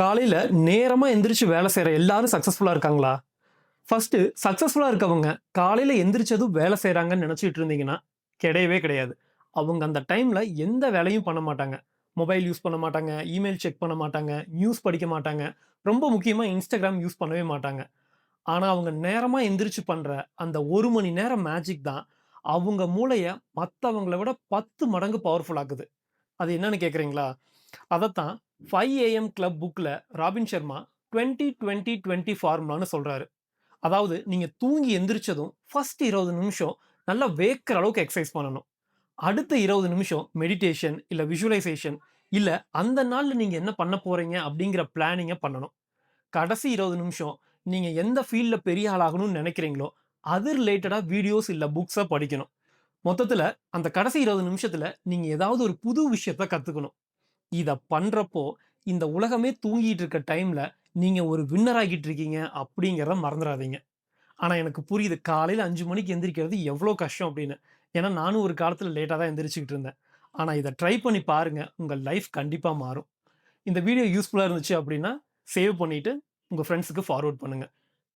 காலையில் நேரமாக எந்திரிச்சு வேலை செய்கிற எல்லாரும் சக்ஸஸ்ஃபுல்லாக இருக்காங்களா? ஃபஸ்ட்டு சக்ஸஸ்ஃபுல்லாக இருக்கவங்க காலையில் எந்திரிச்சதும் வேலை செய்கிறாங்கன்னு நினச்சிட்டு இருந்தீங்கன்னா கிடையவே கிடையாது. அவங்க அந்த டைமில் எந்த வேலையும் பண்ண மாட்டாங்க. மொபைல் யூஸ் பண்ண மாட்டாங்க இமெயில் செக் பண்ண மாட்டாங்க நியூஸ் படிக்க மாட்டாங்க. ரொம்ப முக்கியமாக இன்ஸ்டாகிராம் யூஸ் பண்ணவே மாட்டாங்க. ஆனால் அவங்க நேரமாக எந்திரிச்சு பண்ணுற அந்த ஒரு மணி நேரம் மேஜிக் தான் அவங்க மூளையை மற்றவங்கள விட பத்து மடங்கு பவர்ஃபுல் ஆக்குது. அது என்னன்னு கேட்குறீங்களா அதைத்தான் ஃபைவ் ஏஎம் கிளப் புக்கில் Robin Sharma twenty twenty twenty ஃபார்முலான்னு சொல்கிறாரு அதாவது நீங்கள் தூங்கி எந்திரிச்சதும் ஃபஸ்ட் இருபது நிமிஷம் நல்லா வேக்கிற அளவுக்கு எக்ஸசைஸ் பண்ணணும். அடுத்த இருபது நிமிஷம் மெடிடேஷன் இல்லை விஷுவலைசேஷன் இல்லை அந்த நாளில் நீங்கள் என்ன பண்ண போகிறீங்க அப்படிங்கிற பிளானிங்கை பண்ணணும். கடைசி இருபது நிமிஷம் நீங்கள் எந்த ஃபீல்டில் பெரிய ஆளாகணும்னு நினைக்கிறீங்களோ அது ரிலேட்டடாக வீடியோஸ் இல்லை புக்ஸை படிக்கணும். மொத்தத்தில் அந்த கடைசி இருபது நிமிஷத்தில் நீங்கள் ஏதாவது ஒரு புது விஷயத்த கற்றுக்கணும் இதை பண்ணுறப்போ இந்த உலகமே தூங்கிட்டு இருக்க டைமில் நீங்கள் ஒரு வின்னர் ஆகிட்டு இருக்கீங்க அப்படிங்கிறத மறந்துடாதீங்க ஆனால் எனக்கு புரியுது காலையில் அஞ்சு மணிக்கு எந்திரிக்கிறது எவ்வளோ கஷ்டம் அப்படின்னு. ஏன்னா நானும் ஒரு காலத்தில் லேட்டாக தான் எந்திரிச்சுக்கிட்டு இருந்தேன். ஆனால் இதை ட்ரை பண்ணி பாருங்கள் உங்கள் லைஃப் கண்டிப்பாக மாறும். இந்த வீடியோ யூஸ்ஃபுல்லாக இருந்துச்சு அப்படின்னா சேவ் பண்ணிவிட்டு உங்கள் ஃப்ரெண்ட்ஸுக்கு ஃபார்வர்ட் பண்ணுங்கள்